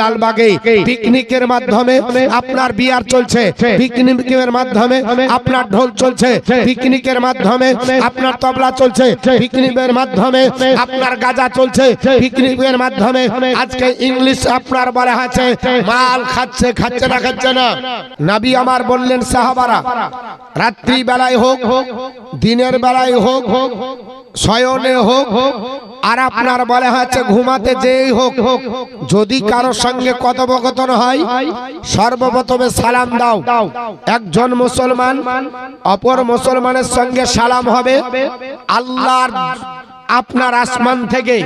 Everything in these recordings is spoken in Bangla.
লালবাগে পিকনিকের মাধ্যমে আপনার বিয়ার চলছে। পিকনিকের মাধ্যমে আপনার ঢোল চলছে। পিকনিকের মাধ্যমে আপনার তবলা চলছে। পিকনিকের মাধ্যমে আপনার গাজা চলছে। পিকনিকের মাধ্যমে আজকে ইংলিশ আপনার বলা আছে মাল খাচ্ছে খাচ্ছে না খাচ্ছে না। নাবি আমার বললেন সাহাবারা রাত্রি বেলায় হোক হোক দিনের বেলায় হোক হোক শয়নে হোক হোক আর আপনার বলা হচ্ছে ঘুমাতে যেই হোক হোক যদি কারও সঙ্গে কথোপকথন হয় সর্বপ্রথমে সালাম দাও। একজন মুসলমান অপর মুসলমানের সঙ্গে সালাম হবে আল্লাহর আপনার আসমান থেকে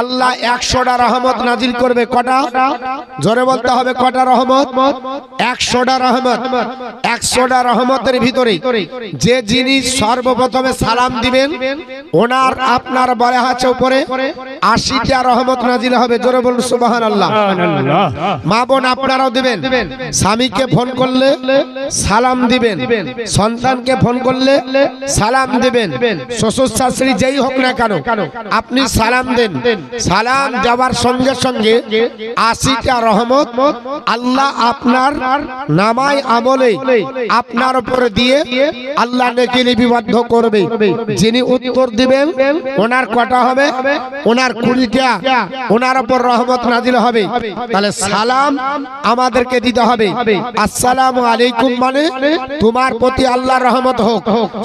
আল্লাহ একশোটা রহমত নাজিল করবে কটা? জোরে বলতে হবে কটা রহমত? একশোটা রহমত। একশোটা রহমতের ভিতরে যে জিনিস সর্বপ্রথমে সালাম দিবেন ওনার আপনার বলা আছে উপরে আশিটা রহমত নাজিল হবে। জোরে বলুন সুবাহান আল্লাহ মা বোন আপনারাও দিবেন। স্বামীকে ফোন করলে সালাম দিবেন। সন্তানকে ফোন করলে সালাম দিবেন। শ্বশুর শাশুড়ি যেই হোক না কেন আপনি সালাম দেন। সালাম দেওয়ার সঙ্গে সঙ্গে আশিটা রহমত আল্লাহ আপনার নামায় আমলে আপনার উপরে দিয়ে আল্লাহ নেকি লিপিবদ্ধ করবে। যিনি উত্তর দিবেন ওনার কটা হবে? ওনার কুড়িটা। ওনার উপর রহমত নাজিল হবে। তাহলে সালাম আমাদেরকে দিতে হবে। আসসালামু আলাইকুম মানে তোমার প্রতি আল্লাহ রহমত হোক।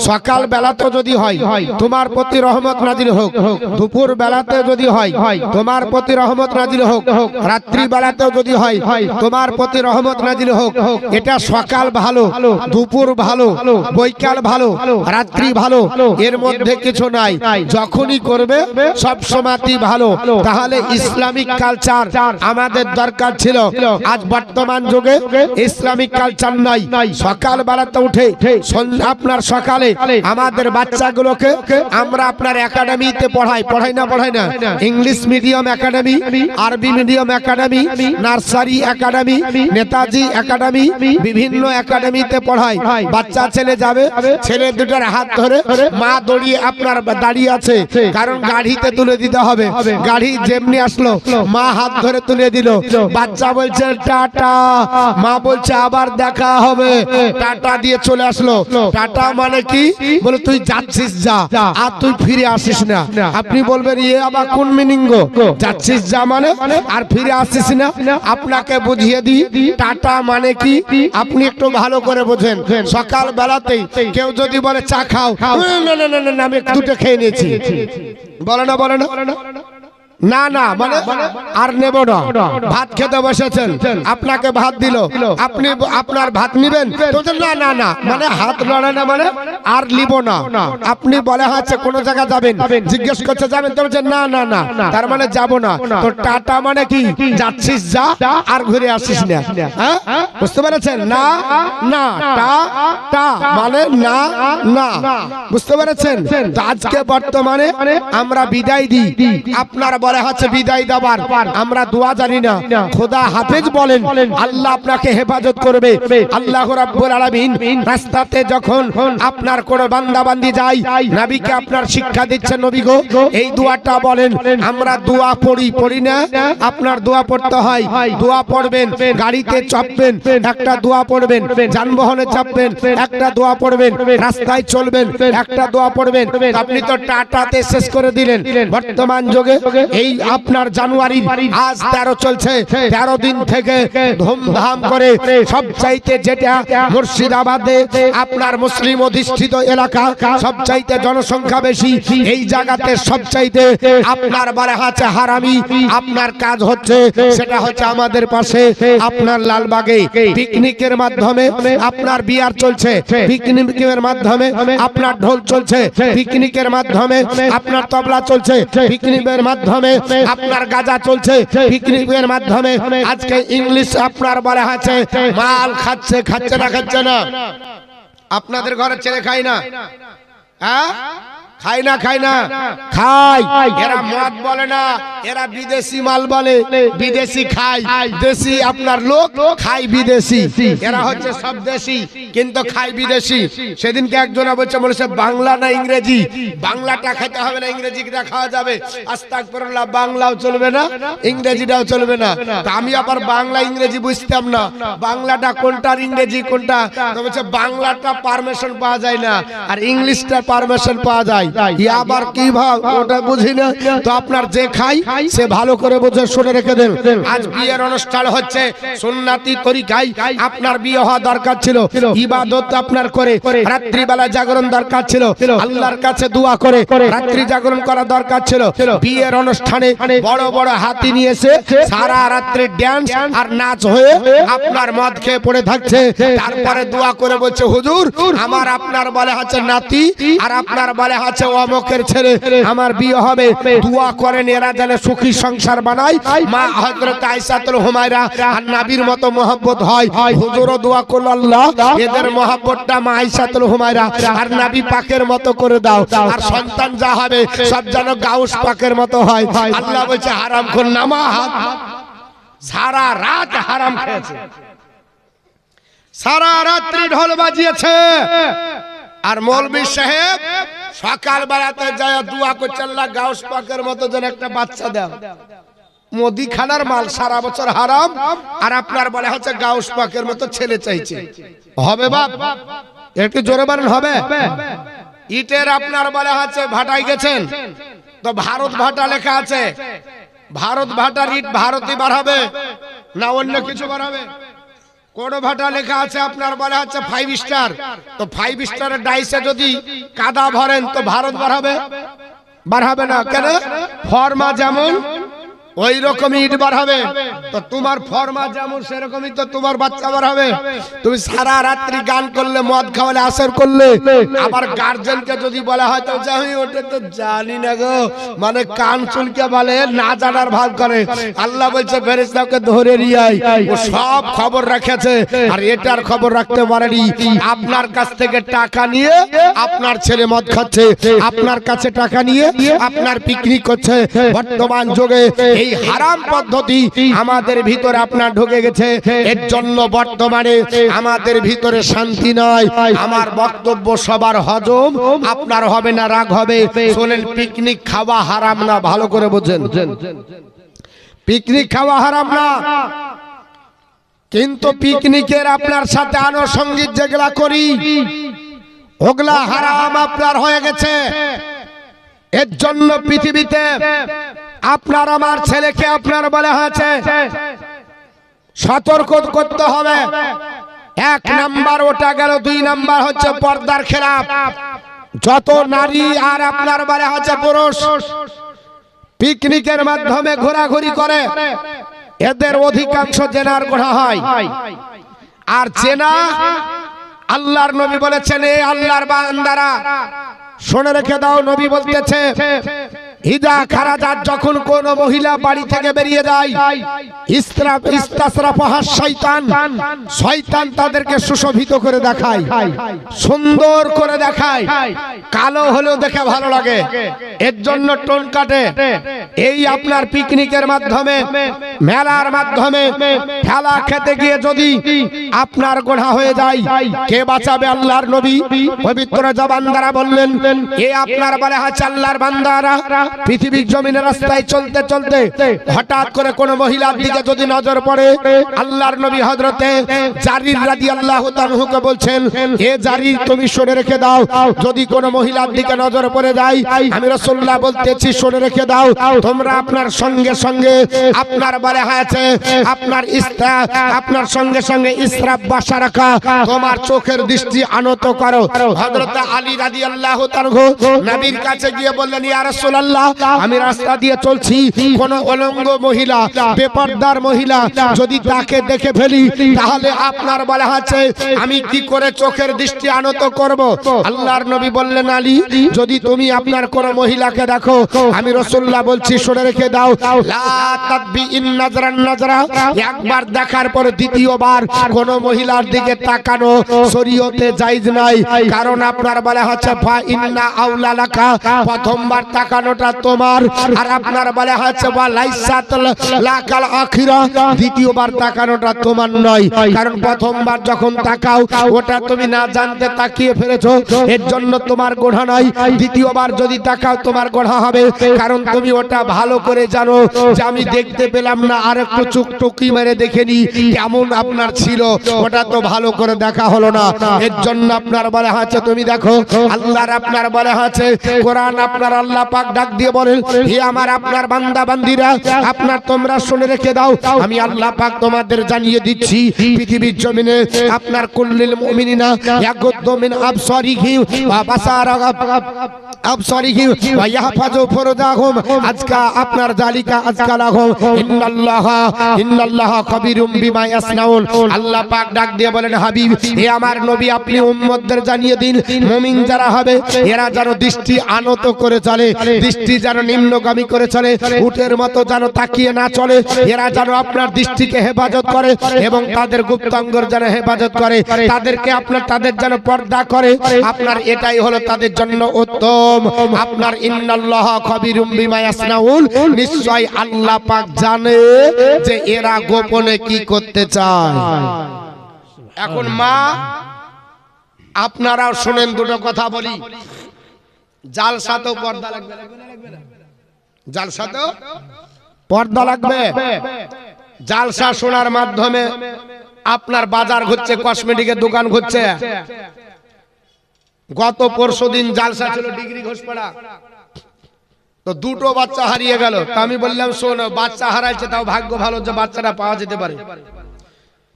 সকাল বেলাতে যদি হয় তোমার প্রতি রহমত নাজিল হোক দুপুর বেলাতে যদি হয়, তোমার প্রতি রহমত নাজিল হোক রাত্রি বেলাতেও যদি হয়, তোমার প্রতি রহমত নাজিল হোক, এটা সকাল ভালো, দুপুর ভালো, বৈকাল ভালো, রাত্রি ভালো, এর মধ্যে কিছু নাই। যখনই করবে, সব ভালো। তাহলে ইসলামিক কালচার আমাদের দরকার ছিল। আজ বর্তমান যুগে ইসলামিক কালচার নাই। সকাল বেলাতে উঠে আপনার সকালে আমাদের বাচ্চাগুলোকে আমরা আপনার একাডেমিতে পড়াই পড়াই না পড়াই না? ইংলিশ মিডিয়াম একাডেমি আরবি medium academy nursery academy Netaji academy বিভিন্ন একাডেমিতে পড়াই বাচ্চা ছেলে যাবে ছেলে দুটার হাত ধরে মা দড়িয়ে আপনার দাঁড়িয়ে আছে কারণ গাড়িতে তুলে দিতে হবে। গাড়ি যেমনি আসলো মা হাত ধরে তুলে দিল। বাচ্চা বলছে টাটা। মা বলছে আবার দেখা হবে। টাটা দিয়ে চলে আসলো। টাটা মানে কি? বলে তুই যাচ্ছিস যা। আর তুই ফিরে আসিস না। আপনি বলবেন ইয়ে আবার কোন মিনিং গো? যাচ্ছিস যা মানে? আর ফিরে আসছিস না। আপনাকে বুঝিয়ে দিই টাটা মানে কি? আপনি একটু ভালো করে বোঝেন। সকাল বেলাতেই কেউ যদি বলে চা খাও। না না না না, না আমি একটু দুটো খেয়ে নিয়েছি। বলে না বলে না? না না মানে আর নেব না ভাত খেতে বসেছেন আপনাকে ভাত দিল আপনি আপনার ভাত নিবেন না না না মানে হাত লড়ে না মানে আর লিব না আপনি বলে হচ্ছে কোন জায়গা যাবেন জিজ্ঞেস করতে যাবেন তো না না না তার মানে যাব না তো টাটা মানে কি যাচ্ছিস যা আর ঘুরে আসিস না হ্যাঁ বুঝতে পেরেছেন না না টা টা মানে না না বুঝতে পেরেছেন আজকে বর্তমানে আমরা বিদায় দিই আপনার বলে হচ্ছে বিদায় দেবার। আমরা দোয়া জানি না। খোদা হাফেজ বলেন, আল্লাহ আপনাকে হেফাজত করবে। আল্লাহ রাব্বুল আলামিন রাস্তাতে যখন আপনার কোন বান্দা বান্দি যায়, নবীকে আপনার শিক্ষা দিচ্ছেন, নবী গো, এই দোয়াটা বলেন, আমরা দোয়া পড়ি পড়ি না? আপনার দোয়া পড়তে হয়, দোয়া পড়বেন, গাড়িতে চাপবেন, একটা দোয়া পড়বেন, যানবাহনে চাপবেন, একটা দোয়া পড়বেন, রাস্তায় চলবেন, একটা দোয়া পড়বেন। আপনি তো টাটাতে শেষ করে দিলেন। বর্তমান যুগে এই আপনার জানুয়ারি আজ তেরো চলছে। তেরো দিন থেকে ধুমধাম করে সব চাইতে যেটা মুর্শিদাবাদে আপনার মুসলিম অধিষ্ঠিত এলাকা সব চাইতে জনসংখ্যা বেশি, এই জায়গাতে সব চাইতে আপনার বলা আছে হারামি, আপনার কাজ হচ্ছে, সেটা হচ্ছে আমাদের পাশে আপনার লালবাগে পিকনিকের মাধ্যমে আপনার বিয়ার চলছে, পিকনিকের মাধ্যমে আপনার ঢোল চলছে, পিকনিকের মাধ্যমে আপনার তবলা চলছে, পিকনিকের মাধ্যমে আপনার গাজা চলছে পিকনিকের মাধ্যমে। আজকে ইংলিশ আপনার বলা আছে মাল খাচ্ছে খাচ্ছে না খাচ্ছে না। আপনাদের ঘরে ছেলে খাই না। হ্যাঁ? খাই না খাই না। খাই এরা মদ বলে না এরা বিদেশি মাল বলে। বিদেশি খাই। দেশি আপনার লোক খাই বিদেশি। এরা হচ্ছে সব দেশি কিন্তু খাই বিদেশি। সেদিনকে একজনা বলছে বলেছে বাংলা না ইংরেজি? বাংলাটা খেতে হবে না ইংরেজিটা খাওয়া যাবে। আস্তাগফিরুল্লাহ বাংলাও চলবে না ইংরেজিটাও চলবে না। তা আমি আবার বাংলা ইংরেজি বুঝতাম না। বাংলাটা কোনটার ইংরেজি কোনটা? বলছে বাংলাটা পারমিশন পাওয়া যায় না। আর ইংলিশটা পারমিশন পাওয়া যায়। আবার কি ভাব? ওটা বুঝি না। তো আপনার যে খাই, সে ভালো করে বুঝে শুনে রেখে দেন। আজ বিয়ের অনুষ্ঠান হচ্ছে, সুন্নাতি তরিকায় আপনার বিয়ে হওয়া দরকার ছিল। ইবাদত আপনার করে, রাত্রিবেলা জাগরণ দরকার ছিল। আল্লাহর কাছে দোয়া করে, রাত্রি জাগরণ করা দরকার ছিল। বিয়ের অনুষ্ঠানে বড় বড় হাতি নিয়ে এসে সারা রাত্রি ড্যান্স আর নাচ হয়ে আপনার মদ খেয়ে পড়ে থাকছে। তারপরে দোয়া করে বলছে, হুজুর, আমার আপনার বলে হচ্ছে নাতি আর আপনার বলে হচ্ছে অমকের ছেলে, আমার বিয়ে হবে। দোয়া করেন, এরা যেন সুখী সংসার বানায়। মা হযরত আয়েশাতুল হুমায়রা আর নবীর মতো মহব্বত হয়। হুজুরও দোয়া করল, আল্লাহ, এদের মহব্বতটা মা আয়েশাতুল হুমায়রা আর নবী পাকের মতো করে দাও। আর সন্তান যা হবে, সব যেন গাউস পাকের মতো হয়। আল্লাহ বলছে, হারাম খুন নামাজ সারা রাত হারাম খেয়েছে। সারা রাত্রি ঢোল বাজিয়েছে। আর মৌলবী সাহেব সকাল বেলাতে যায় দোয়া করছে আল্লাহ গাউস পাকের মতো যেন একটা বাচ্চা দাও মোদি খানার মাল সারা বছর হারাম আর আপনার বলে হচ্ছে গাউস পাকের মতো ছেলে চাইছে। হবে বাপ? একটু জোরে বলেন হবে? ইটের আপনার বলে হচ্ছে ভাটাই গেছেন। তো ভারত ভাটা লেখা আছে। ভারত ভাটার ইট ভারতই বাড়াবে না অন্য কিছু বার হবে কোন ভাটা লেখা আছে? আপনার বলা হচ্ছে ফাইভ স্টার তো ফাইভ স্টারের ডাইসে যদি কাদা ভরেন, তো ভারত বাড়াবে বাড়াবে না। কেন? ফর্মা যেমন ওই রকমই ইট বার হবে। তো তোমার ফর্মা যেমন সেরকমই তো তোমার বাচ্চা বার হবে। তুমি সারা রাত্রি গান করলে মদ খাওয়ালে আসর করলে আবার গার্জেনকে যদি বলা হয় তো যে আমি ওটা তো জানি না গো। মানে কান চুলকে বলে না জানার ভাব করে। আল্লাহ বলছে ফেরেশতাকে ধরে নিয়ে ও সব খবর রেখেছে। আর এটার খবর রাখতে পারেনি। আপনার কাছ থেকে টাকা নিয়ে আপনার ছেলে মদ খাচ্ছে। আপনার কাছে টাকা নিয়ে আপনার পিকনিক করছে। বর্তমান যুগে এই হারাম পদ্ধতি আমাদের ভিতরে আপনার ঢুকে গেছে। এর জন্য বর্তমানে আমাদের ভিতরে শান্তি নয়। আমার বক্তব্য সবার হজম। আপনার হবে না রাগ হবে। শোনেন, পিকনিক খাওয়া হারাম না, ভালো করে বোঝেন। পিকনিক খাওয়া হারাম না। কিন্তু পিকনিকের আপনার সাথে আনুষঙ্গিক যেগুলা করি, ওগুলা হারাম আপনার হয়ে গেছে। এর জন্য পৃথিবীতে আপনার আমার ছেলেকে আপনার বলা হয়েছে, সতর্ক করতে হবে। এক নাম্বার ওটা গেল, দুই নাম্বার হচ্ছে পর্দার খেলাপ। যত নারী আর আপনার বলে হচ্ছে পুরুষ, পিকনিকের মাধ্যমে ঘোরাঘুরি করে, এদের অধিকাংশ জেনার গোড়া হয়। আর চেনা, আল্লাহর নবী বলেছেন এই আল্লাহর বান্দারা, শুনে রেখে দাও, নবী বলতেছে ইদা খারাজাত যখন কোন মহিলা বাড়ি থেকে বেরিয়ে যায়, ইসরাফ ইস্তাসরাফাহাস শয়তান শয়তান তাদেরকে সুশোভিত করে দেখায়, সুন্দর করে দেখায়। কালো হলেও দেখে ভালো লাগে। এর জন্য টোন কাটে। এই আপনার পিকনিকের মাধ্যমে, মেলার মাধ্যমে খেলা খেতে গিয়ে যদি আপনার গোড়া হয়ে যায়, কে বাঁচাবে আল্লাহর নবী? পবিত্র জবান দ্বারা বললেন, এ আপনার বলে আছে আল্লাহর বান্দারা। পৃথিবীর জমিনের রাস্তায় চলতে চলতে হঠাৎ করে কোন মহিলার দিকে যদি নজর পড়ে, আল্লাহর নবী হযরতে জারির রাদিয়াল্লাহু তাআলাকে বলছেন হে জারির তুমি শুনে রেখে দাও। যদি কোন মহিলার দিকে নজর পড়ে যায়, আমি রাসূলুল্লাহ বলতেছি শুনে রেখে দাও। তোমরা আপনার সঙ্গে সঙ্গে আপনার বলে হয়েছে, আপনার ইস্তা, আপনার সঙ্গে সঙ্গে ইসরাফ বাসা রাখা। তোমার চোখের দৃষ্টি আনত করো। হযরত আলী রাজি আল্লাহ তাআলা নবীর কাছে গিয়ে বললেন, ইয়া রাসূলুল্লাহ আমি রাস্তা দিয়ে চলছি। কোন অলঙ্গ মহিলা, বেপরদার মহিলা, যদি তাকে দেখে ফেলি, তাহলে আপনার বলা আছে, আমি কি করে চোখের দৃষ্টি আনত করব? আল্লাহর নবী বললেন, আলী, যদি তুমি আপনার কোন মহিলাকে দেখো, আমি রসুল্লাহ বলছি, শুনে রেখে দাও। একবার দেখার পর দ্বিতীয়বার কোন মহিলার দিকে তাকানো শরীয়তে জায়েজ নাই। কারণ আপনার বলা হচ্ছে প্রথমবার তাকানোটা তোমার। আর আপনার বলা হচ্ছে লাকাল আখিরা। দ্বিতীয়বার তাকানোটা তোমার নয়। কারণ প্রথমবার যখন তাকাও, ওটা তুমি না জানতে তাকিয়ে ফেলেছো। এর জন্য তোমার গোড়া নাই দ্বিতীয়বার যদি তাকাও, তোমার গোড়া হবে। কারণ তুমি ওটা ভালো করে জানো যে আমি দেখতে পেলাম না, আর একটু চুক টুকি মেরে দেখে নি কেমন আপনার ছিল। ওটা তো ভালো করে দেখা হলো না। এর জন্য আপনার বলা আছে তুমি দেখো, আল্লাহর আপনার বলা আছে কোরআন আপনার আল্লাহ পাক ডাক দিয়ে বলেন, হে আমার আপনার বান্দা, বান্দিরা, আপনার তোমরা শুনে রেখে দাও। আমি আল্লাহ পাক তোমাদের জানিয়ে দিচ্ছি, পৃথিবীর জমিনে আপনার কুল্লিল মুমিনিনা ইয়াগুদ্দু মিন আবসারিহি ওয়া বাসারা আবসারিহি ওয়া ইয়াহফাজু ফুরুজাহুম আজকা আপনার জালিকা আজকা লাহুম। ইন্নাল্লাহ ইন্নাল্লাহ কবিরুম বিমা ইয়াসনাউন। আল্লাহ পাক ডাক দিয়ে বলেন, হাবিব, হে আমার নবী, আপনি উম্মতদের জানিয়ে দিন, মুমিন যারা হবে, এরা যেন দৃষ্টি আনত করে চলে, দৃষ্টি যেন নিম্নগামী করে চলে, উটের মতো যেন তাকিয়ে না চলে, এরা যেন আপনার দৃষ্টিকে হেফাজত করে এবং তাদের গুপ্তাঙ্গর যেন হেফাজত করে, তাদেরকে আপনার, তাদের যেন পর্দা করে। আপনার এটাই হলো তাদের জন্য উত্তম। আপনার ইন্নাল্লাহ খবিরুম বিমা নিশ্চয় আল্লাহ পাক জানে যে এরা গোপনে কি করতে চায়। এখন মা, আপনারাও শুনেন দুটো কথা বলি। জালসা শোনার মাধ্যমে আপনার বাজার ঘুরছে, কসমেটিকের দোকান ঘুরছে। গত পরশু দিন জালসা ছিল ডিগ্রি ঘোষপাড়া। তো দুটো বাচ্চা হারিয়ে গেল। তো আমি বললাম, শোন, বাচ্চা হারাইছে, তাও ভাগ্য ভালো যে বাচ্চাটা পাওয়া যেতে পারে।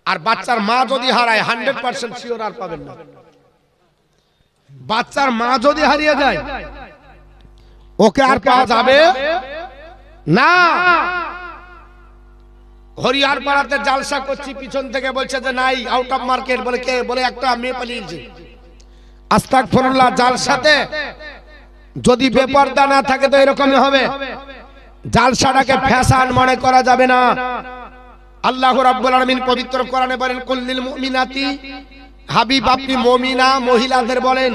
আর বাচ্চার মা যদি হারায় হান্ড্রেড পার্সেন্ট শিওর আর পাবেন না। বাচ্চার মা যদি হারিয়ে যায় ওকে আর পাওয়া যাবে না। হরিয়ার পাড়াতে জালসা করছি পিছন থেকে বলছে যে নাই আউট অফ মার্কেট বলে কে বলে একটা মেয়ে পালিয়েছে। আস্তাক ফরুল্লাহ জালসাতে যদি বেপর্দা না থাকে তো এরকমই হবে। জালসাটাকে ফ্যাশন মনে করা যাবে না। আল্লাহ রাব্বুল আলামিন পবিত্র কোরআনে বলেন কুল্লিল মুমিনাতি হাবিব আপনি মমিনা মহিলাদের বলেন।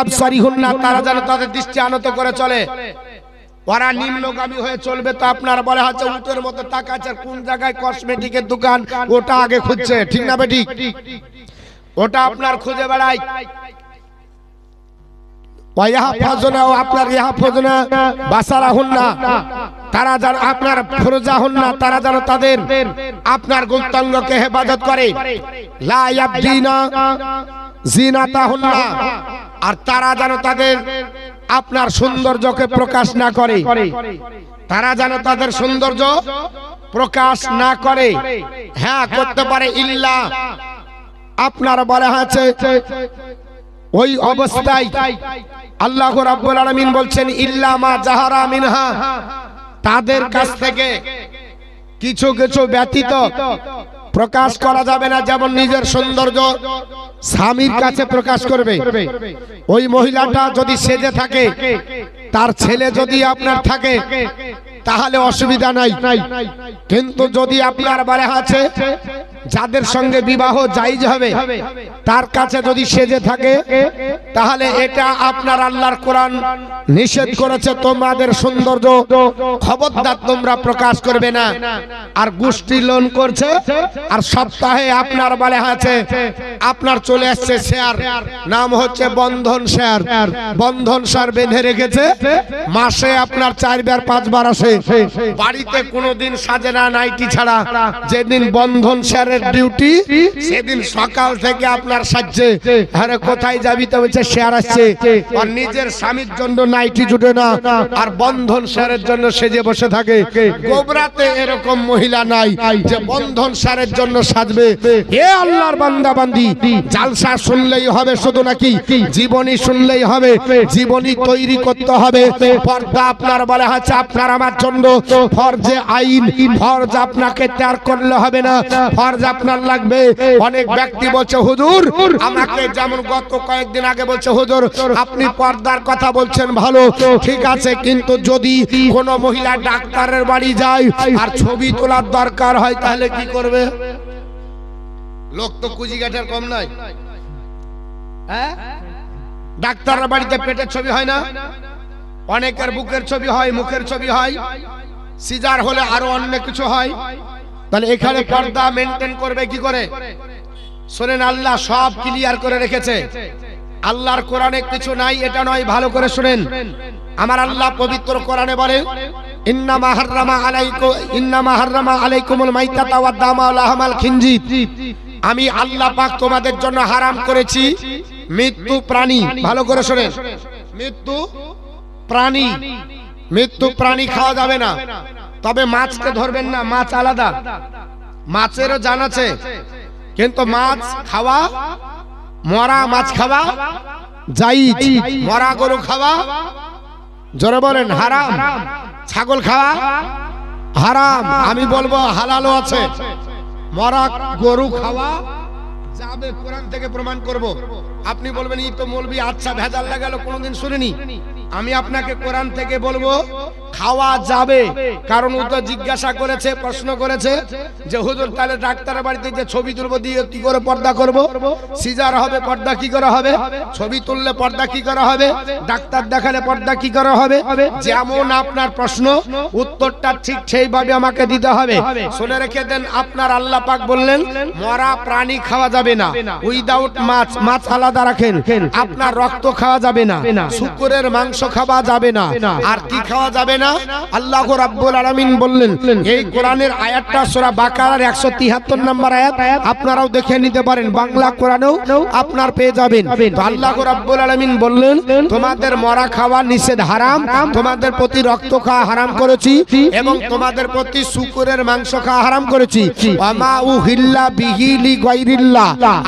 আবসারি হন না তারা যেন তাদের দৃষ্টি আনত করে চলে। ওরা নিম্নগামী হয়ে চলবে তো আপনার বলে হচ্ছে উটের মতো টাকা আছে কোন জায়গায় কসমেটিকের দোকান? ওটা আগে খুঁজছে ঠিক না বেটি ওটা আপনার খুঁজে বেড়ায়। আপনার তারা যেন আপনার তারা যেন তাদের আপনার হেফাজত করে। লা আর তারা যেন তাদের আপনার সৌন্দর্যকে প্রকাশ না করে। তারা যেন তাদের সৌন্দর্য প্রকাশ না করে। হ্যাঁ করতে পারে ইল্লা। আপনার বলা আছে ওই অবস্থায় আল্লাহ রাব্বুল আলামিন বলছেন, ইল্লা মা জাহারা মিনহা। তাদের কাছ থেকে কিছু কিছু ব্যতীত প্রকাশ করা যাবে না, যেমন নিজের সৌন্দর্য স্বামীর কাছে প্রকাশ করবে। ওই মহিলাটা যদি সেজে থাকে, তার ছেলে যদি আপনার থাকে তাহলে অসুবিধা নাই। কিন্তু যদি আপনার বারে আছে যাদের সঙ্গে বিবাহ জাইজ হবে তার কাছে যদি সেজে থাকে তাহলে এটা আপনার আল্লাহর কোরআন নিষেধ করেছে। তোমাদের সৌন্দর্য খবরদার তোমরা প্রকাশ করবে না। আর গোষ্ঠী লোন করছে আর সপ্তাহে আপনার বলে আছে আপনার চলে আসছে শেয়ার। নাম হচ্ছে বন্ধন শেয়ার। বন্ধন শেয়ার বেঁধে রেখেছে। মাসে আপনার চারবার পাঁচবার আসে। বাড়িতে কোনোদিন সাজে না নাইটি ছাড়া যেদিন বন্ধন শেয়ারের ডিউটি, সেদিন সকাল থেকে আপনার সাজছে। আরে কোথায় যাবি তো বলছে শেয়ার আসছে। আর নিজের স্বামীর জন্য নাইটি জুটে না, আর বন্ধন শেয়ারের জন্য সেজে বসে থাকে। গোবরাতে এরকম মহিলা নাই যে বন্ধন শেয়ারের জন্য সাজবে। এ আল্লাহর বান্দা বান্দি, জালসা শুনলেই হবে শুধু নাকি? জীবনী শুনলেই হবে। জীবনী তৈরি করতে হবে। পর্দা আপনার বলা হচ্ছে, আপনার আমার জন্য ফরজে আইন, ফরজ আপনাকে ত্যাগ করলে হবে না, ফরজ আপনার লাগবে। অনেক ব্যক্তি বলছে, হুজুর, আমাকে যেমন গত কয়েকদিন আগে বলছে, হুজুর, আপনি পর্দার কথা বলছেন ভালো, ঠিক আছে, কিন্তু যদি কোনো মহিলা ডাক্তারের বাড়ি যায় আর ছবি তোলার দরকার হয়, তাহলে কি করবে? লোক তো কুজিঘাটের কম নাই। হ্যাঁ? ডাক্তারের বাড়িতে পেটের ছবি হয় না? অনেকের বুকের ছবি হয়, মুখের ছবি হয়। সিজার হলে আরও অন্য কিছু হয়। তাহলে এখানে পর্দা মেনটেন করবে কি করে? শোনেন, আল্লাহ সব ক্লিয়ার করে রেখেছে। আল্লাহর কোরআনে কিছু নাই, এটা নয়, ভালো করে শুনেন। আমার আল্লাহ পবিত্র কোরআনে বলে, ইন্নামা হাররামা আলাইকুম ইন্নামা হাররামা আলাইকুমুল মাইতাতা ওয়াদ দামা ওয়াল লাহমাল খিনজির। আমি আল্লাহ পাক তোমাদের জন্য হারাম করেছি। মৃত্যু প্রাণী, ভালো করে শোনেন। মৃত্যু প্রাণী, মৃত্যু প্রাণী খাওয়া যাবে না। তবে মাছকে ধরবেন না, মাছ আলাদা। মাছেরও জান আছে। কিন্তু মাছ খাওয়া, মরা মাছ খাওয়া যাই মরা গরু খাওয়া, জোরে বলেন, হারাম। ছাগল খাওয়া, হারাম। আমি বলব হালালও আছে। মরা গরু খাওয়া যাবে কোরআন থেকে প্রমাণ করব। আপনি বলবেন ই তো মৌলবি আচ্ছা ভেজাল লাগালো কোনোদিন শুনিনি? আমি আপনাকে কোরআন থেকে বলব খাওয়া যাবে। কারণ ও তো জিজ্ঞাসা করেছে, প্রশ্ন করেছে যে, হুজুর, তাহলে ডাক্তারের বাড়িতে যে ছবি তুলবো দিয়ে কি করে পর্দা করব? সিজার হবে, পর্দা কি করে হবে? ছবি তুললে পর্দা কি করে হবে? ডাক্তার দেখালে পর্দা কি করে হবে? যেমন আপনার প্রশ্ন, উত্তরটা ঠিক সেইভাবে আমাকে দিতে হবে। শুনে রেখে দেন, আপনার আল্লাহ পাক বললেন, মরা প্রাণী খাওয়া যাবে না। উইদাউট মাছ মাছ আলাদা রাখেন। আপনার রক্ত খাওয়া যাবে না। শুকুরের মাংস খাওয়া যাবে না। আর কি খাওয়া যাবে না? আল্লাহ রাব্বুল আলামিন বললেন, এই কোরআনের আয়াতটা সূরা বাকারার 173 নম্বর আয়াত, আপনারাও দেখে নিতে পারেন, বাংলা কোরআনেও আপনার পেয়ে যাবেন। আল্লাহ রাব্বুল আলামিন বললেন, তোমাদের মরা খাওয়া নিষেধ হারাম, তোমাদের প্রতি রক্ত খাওয়া হারাম করেছি, এবং তোমাদের প্রতি শুকুরের মাংস খাওয়া হারাম করেছি।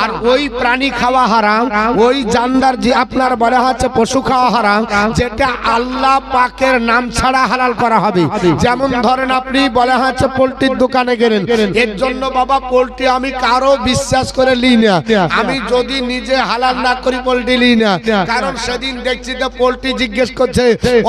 আর ওই প্রাণী খাওয়া হারাম, ওই জানদার যে আপনার বলা হচ্ছে পশু খাওয়া হারাম, যেটা আল্লাহ পাকের নাম ছাড়া হালাল করা হবে। যেমন ধরেন আপনি বলা হচ্ছে পোল্ট্রির দোকানে গেলেন। এর জন্য বাবা, পোল্ট্রি আমি কারও বিশ্বাস করে লি না। আমি যদি নিজে হালাল না করি, পোল্ট্রি লি না। কারণ সেদিন দেখছি যে পোল্ট্রি জিজ্ঞেস করছে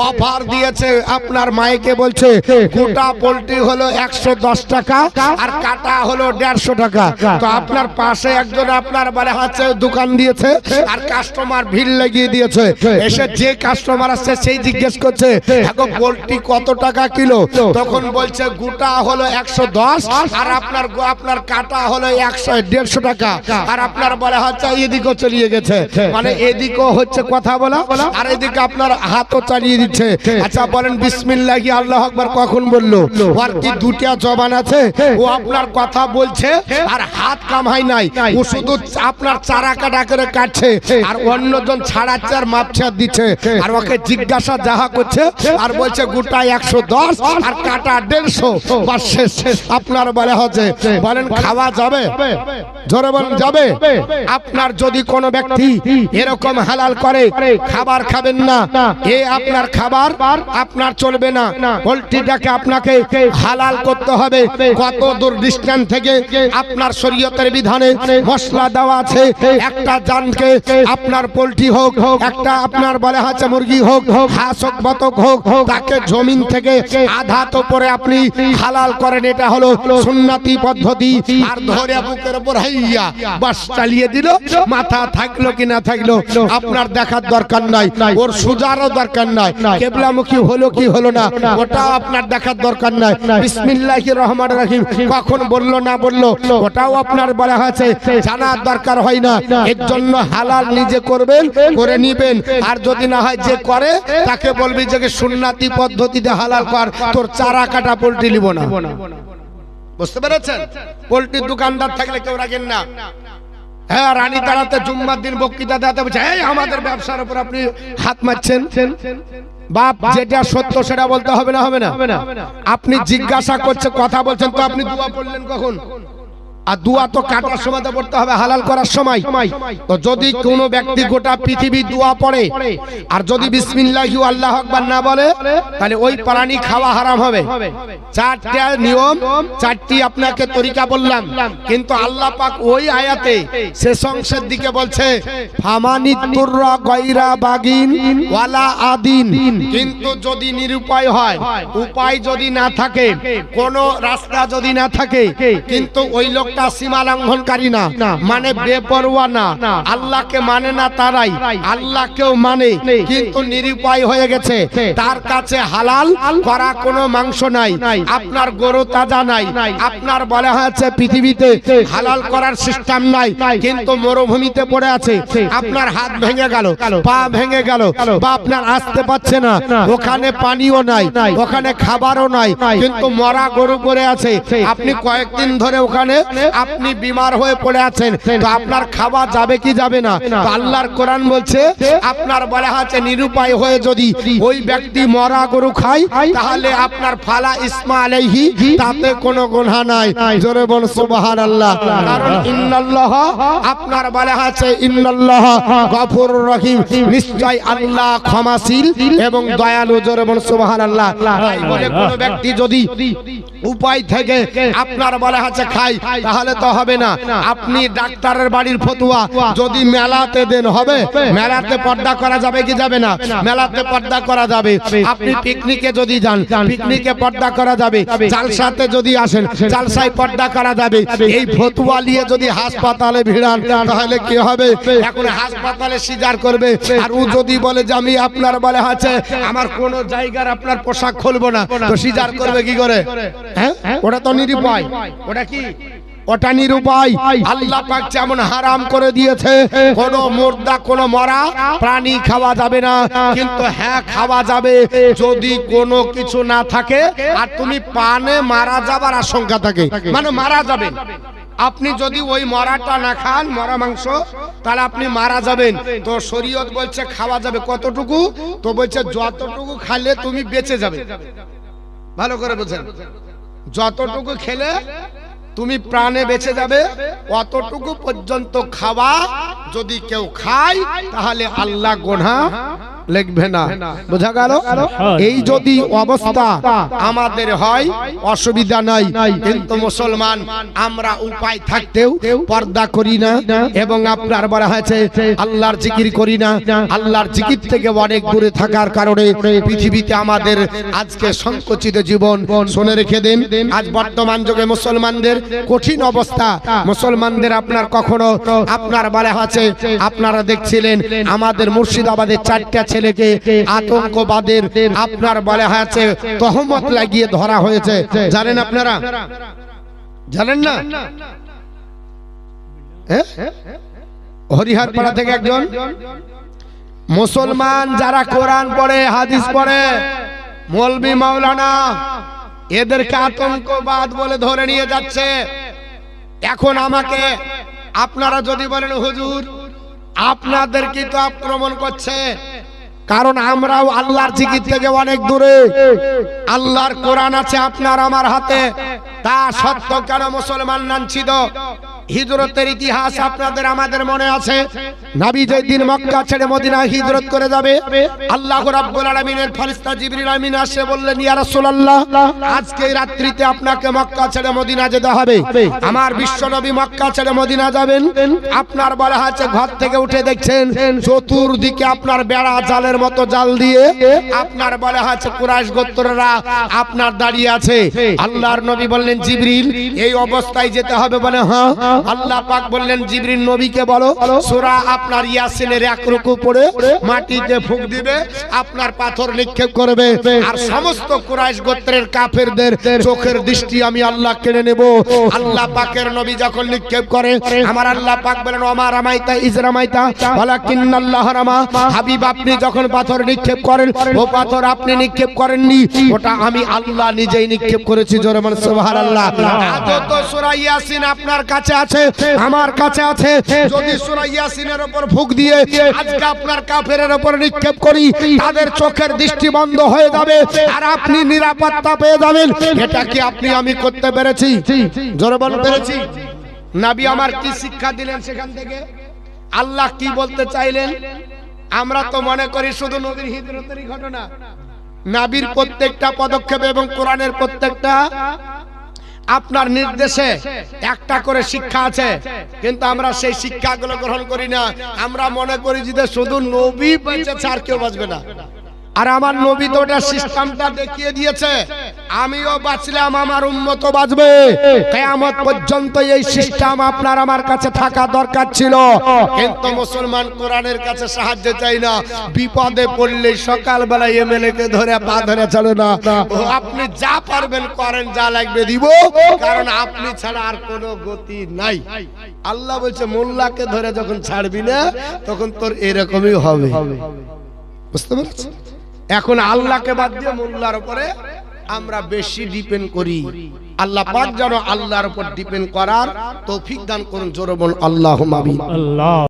অফার দিয়েছে, আপনার মাইকে বলছে, গোটা পোল্ট্রি হলো একশো দশ টাকা আর কাটা হলো দেড়শো টাকা। তো আপনার পাশে একজন আপনার বলে হচ্ছে দোকান দিয়েছে আর কাস্টমার ভিড় লাগিয়ে দিয়েছে। এসে যে কাস্টমার আসছে, সেই জিজ্ঞেস করছে এখন পোল্ট্রি কত টাকা কিলো? তখন বলছে গোটা হলো একশো দশ আর আপনার আপনার কাটা হলো একশো দেড়শো টাকা। আর আপনার বলে হচ্ছে এদিকেও চলিয়ে গেছে। মানে এদিকেও হচ্ছে কথা বলা। আর এদিকে আপনার হাতও চালিয়ে দিচ্ছে। আচ্ছা বলেন বিসমিল্লাহি আল্লাহ আকবার কখন বলল? ওর কি দুটা জবান আছে? ও আপনার কথা বলছে আর হাত কামাই নাই। ও শুধু আপনার চারা কাটা করে কাটছে আর অন্যজন ছাড়াচ্ছে আর আর দিচ্ছে। আর ওকে জিজ্ঞাসা যাহা করছে আর বলছে গোটা একশো দশ আর কাটা দেড়শো আপনার বলে হচ্ছে, বলেন খাওয়া যাবে, জোরে বলেন যাবে। আপনার যদি কোনো ব্যক্তি এরকম হালাল করে, খাবার খাবেন না, এ আপনার খাবার আপনার চলবে না। পোলট্রিটাকে আপনাকে হালাল করতে হবে। কত দূর ডিস্টেন্স থেকে আপনার শরীয়তের বিধানে মশলা দেওয়া আছে। একটা জানকে আপনার পোলট্রি হোক হোক একটা আপনার বলে হাঁচা মুরগি হোক হোক, হাঁস হোক, বতক হোক, তাকে জমিন থেকে আধা তো পরে আপনি হালাল করেন, এটা হলো সুন্নতি পদ্ধতি। আর ধরে বুকের উপর হাইয়া বাস চালিয়ে দিল, মাথা থাকল কি না থাকল, আপনার দেখার দরকার নাই, ওর সুজারও দরকার নাই, কেবলামুখী হলো কি হলো না, ওটাও আপনার দেখার দরকার নাই। বিসমিল্লাহির রহমান রহিম, কখন বলল না বলল, ওটাও আপনার বলা হয়েছে, জানার দরকার হয় না। এর জন্য হালাল নিজে করবেন, করে নিবেন, আর যদি না হয় যে করে, তাকে বলবি যে সুন্নাতি পদ্ধতিতে হালাল কর তোর চারা কাটা পোল্ট্রি নিব না। বুঝতে পেরেছেন? পোল্ট্রির দোকানদার থাকলে কেউ রাখেন না। হ্যাঁ রানী তারাতে জুম্মার দিন বক্তৃতা দেওয়াতে বলছে এই আমাদের ব্যবসার উপর আপনি হাত মারছেন? বাপ যেটা সত্য সেটা বলতে হবে না? হবে না। আপনি জিজ্ঞাসা করছে কথা বলছেন তো আপনি দোয়া পড়লেন কখন? আর দুয়া তো কাটার সময় পড়তে হবে, হালাল করার সময়। তো যদি কোনো ব্যক্তি গোটা পৃথিবী দোয়া পড়ে, আর যদি বিসমিল্লাহি আল্লাহ আকবার না বলে, তাহলে ওই প্রাণী খাওয়া হারাম হবে। চারটা নিয়ম, চারটি আপনাকে তরিকা বললাম। কিন্তু আল্লাহ পাক ওই আয়াতে শেষ অংশের দিকে বলছে ফামানিতুররা গয়রা বাগিন ওয়ালা আদিন। কিন্তু যদি নিরুপায় হয়, উপায় যদি না থাকে, কোন রাস্তা যদি না থাকে, কিন্তু ওই লোকটা সীমা লঙ্ঘনকারী না মানে বেপরোয়া না। আল্লাহকে মানে না তারাই আল্লাহকেও মানে কিন্তু নিরুপায় হয়ে গেছে। তার কাছে হালাল করা কোনো মাংস নাই। আপনার গরু তাজা নাই। আপনার বলা হয়েছে পৃথিবীতে হালাল করার সিস্টেম নাই। কিন্তু মরুভূমিতে পড়ে আছে। আপনার হাত ভেঙে গেল পা ভেঙে গেল বা আপনার আসতে পারছে না। ওখানে পানিও নাই ওখানে খাবারও নাই। কিন্তু মরা গরু পড়ে আছে। আপনি কয়েকদিন ধরে ওখানে আপনি বিমার হয়ে পড়ে আছেন। তো আপনার খাওয়া যাবে কি যাবে না? তো আল্লাহর কোরআন বলছে আপনার বলা আছে নিরুপায় হয়ে যদি ওই ব্যক্তি মরা গরু খায় তাহলে আপনার ফালা ইসমা আলাইহি তাতে কোনো গুনাহ নাই। জোরে বল সুবহানাল্লাহ। কারণ ইন্নাল্লাহ আপনার বলা আছে ইন্নাল্লাহ গফুরুর রহিম। নিশ্চয় আল্লাহ ক্ষমাশীল এবং দয়ালু জোরে বল সুবহানাল্লাহ। তাই বলে কোনো ব্যক্তি যদি উপায় থেকে আপনার বলা আছে খাই তাহলে তো হবে না। আপনি ডাক্তারের বাড়ির ফতুয়া। যদি মেলাতে দেন হবে, মেলাতে পর্দা করা যাবে কি যাবে না? মেলাতে পর্দা করা যাবে। আপনি পিকনিকে যদি যান, পিকনিকে পর্দা করা যাবে। জালসাতে যদি আসেন, জালসায় পর্দা করা যাবে। এই ফতুয়া নিয়ে যদি হাসপাতালে ভিড়ান, তাহলে কি হবে? এখন হাসপাতালে সিজার করবে। আর ও যদি বলে যে আমি আপনার বলে আছে, আমার কোন জায়গার আপনার পোশাক খুলবো না। তো সিজার করবে কি করে? হ্যাঁ? ওটা তো নিরুপায়। ওটা কি? ওটা নিরুপায়। আল্লাহ পাক যেমন হারাম করে দিয়েছে কোন মুর্দা কোন মরা প্রাণী খাওয়া যাবে না। কিন্তু হ্যাঁ খাওয়া যাবে যদি কোনো কিছু না থাকে আর তুমি পানে মারা যাবার আশঙ্কা থাকে। মানে মারা যাবে। আপনি যদি ওই মরাটা না খান মরা মাংস তাহলে আপনি মারা যাবেন। তো শরীয়ত বলছে খাওয়া যাবে কতটুকু? তো বলছে যতটুকু খালে তুমি বেঁচে যাবে। ভালো করে বোঝেন। যতটুকু খেলে তুমি প্রাণে বেঁচে যাবে। অতটুকু পর্যন্ত খাওয়া যদি কেউ খায় তাহলে আল্লাহ গোনা লিখবে না। বোঝা গেল? এই যদি অবস্থা আমাদের হয় অসুবিধা নাই। কিন্তু মুসলমান আমরা উপায় থাকতেও পর্দা করি না এবং আপনার বলা হয়েছে আল্লাহর জিকির করি না। আল্লাহর জিকির থেকে অনেক দূরে থাকার কারণে পৃথিবীতে আমাদের আজকে সংকুচিত জীবন। শুনে রেখে দেন আজ বর্তমান যুগে মুসলমানদের কঠিন অবস্থা। মুসলমানদের আপনার কখনো আপনার বলা আছে আপনারা দেখছিলেন আমাদের মুর্শিদাবাদের চারটা ছেলেকে আতঙ্কবাদের আপনার বলা হয়েছে, তহমত লাগিয়ে ধরা হয়েছে। জানেন আপনারা? জানেন না? হরিহার পাড়া থেকে একজন? মুসলমান যারা কোরআন পড়ে, হাদিস পড়ে, মৌলবি মাওলানা, এদেরকে আতঙ্কবাদ বলে ধরে নিয়ে যাচ্ছে। এখন আমাকে আপনারা যদি বলেন, হুজুর, আপনাদেরকে তো আক্রমণ করছে। কারণ আমরাও আল্লাহর জিকির থেকে অনেক দূরে। আল্লাহর কোরআন আছে আপনার আমার হাতে। তা সত্য কেন মুসলমান লাঞ্ছিত? হিজরতের ইতিহাস আপনাদের আমাদের মনে আছে? নবী যেই দিন মক্কা ছেড়ে মদিনা হিজরত করে যাবে, আল্লাহ রাব্বুল আলামিনের ফেরেশতা জিবরিল আমিন এসে বললেন, ইয়া রাসূলুল্লাহ, আজকে রাত্রিতে আপনাকে মক্কা ছেড়ে মদিনা যেতে হবে। আমার বিশ্ব নবী মক্কা ছেড়ে মদিনা যাবেন। আপনার বলা আছে ঘর থেকে উঠে দেখছেন, চতুর্দিকে আপনার বেড়া জালের মতো জাল দিয়ে আপনার বলা আছে কুরাইশ গোত্ররা আপনার দাঁড়িয়ে আছে। আল্লাহর নবী বললেন, জিবরিল, এই অবস্থায় যেতে হবে বলে হ্যাঁ আল্লাহ পাক বললেন, জিবরিল নবীকে বলো, সূরা আপনার ইয়াসিনের এক রুকু পড়ে মাটিতে ফুক দিবে, আপনার পাথর নিক্ষেপ করবে। আর সমস্ত কুরাইশ গোত্রের কাফেরদের চোখের দৃষ্টি আমি আল্লাহ কেড়ে নেব। আল্লাহ পাকের নবী যখন নিক্ষেপ করে, আমার আল্লাহ পাক বলেন আমার আমাইতা ইজরামাইতা ওয়ালাকিন্নাল্লাহ রামা। হাবিব, আপনি যখন পাথর নিক্ষেপ করেন, ও পাথর আপনি নিক্ষেপ করেননি, ওটা আমি আল্লাহ নিজেই নিক্ষেপ করেছি, জোরে মানে সুবহানাল্লাহ। আজও তো সূরা ইয়াসিন আপনার কাছে আছে, আমার কাছে আছে। যদি সূরা ইয়াসিনের উপর ফুক দিয়ে আজকে আপনার কাফেরের উপর নিক্ষেপ করি, তাদের চোখের দৃষ্টি বন্ধ হয়ে যাবে আর আপনি নিরাপত্তা পেয়ে যাবেন। এটা কি আপনি আমি করতে পেরেছি? জোরে বল পেরেছি? নাবি আমার কি শিক্ষা দিলেন সেখান থেকে? আল্লাহ কি বলতে চাইলেন? আমরা তো মনে করি শুধু নবীর হিজরতেরই ঘটনা। নাবির প্রত্যেকটা পদক্ষেপ এবং কোরআনের প্রত্যেকটা আপনার নির্দেশে একটা করে শিক্ষা আছে, কিন্তু আমরা সেই শিক্ষাগুলো গ্রহণ করি না। আমরা মনে করি যে শুধু নবী বেঁচেছে আর কেউ বাঁচবে না। আর আমার নবী তো ওটা সিস্টেমটা দেখিয়ে দিয়েছে। আমিও বাঁচলাম, আমার উন্মত বাঁচবে। কেয়ামত পর্যন্ত এই সিস্টেম আপনার আমার কাছে থাকা দরকার ছিল। কিন্তু মুসলমান কোরআনের কাছে সাহায্য চাই না। বিপদে পড়লে সকালবেলা এমএলএ কে ধরে পা ধরে চলে না। আপনি যা পারবেন করেন, যা লাগবে দিব। কারণ আপনি ছাড়া আর কোনো গতি নাই। আল্লাহ বলছে, মোল্লাকে ধরে যখন ছাড়বি না, তখন তোর এরকমই হবে। বুঝতে পারছি এখন আল্লাহকে বাদ দিয়ে মোল্লার উপরে আমরা বেশি ডিপেন্ড করি। আল্লাহ পাক যেন আল্লাহর উপর ডিপেন্ড করার তৌফিক দান করুন, জোরে বল আল্লাহ আল্লাহ।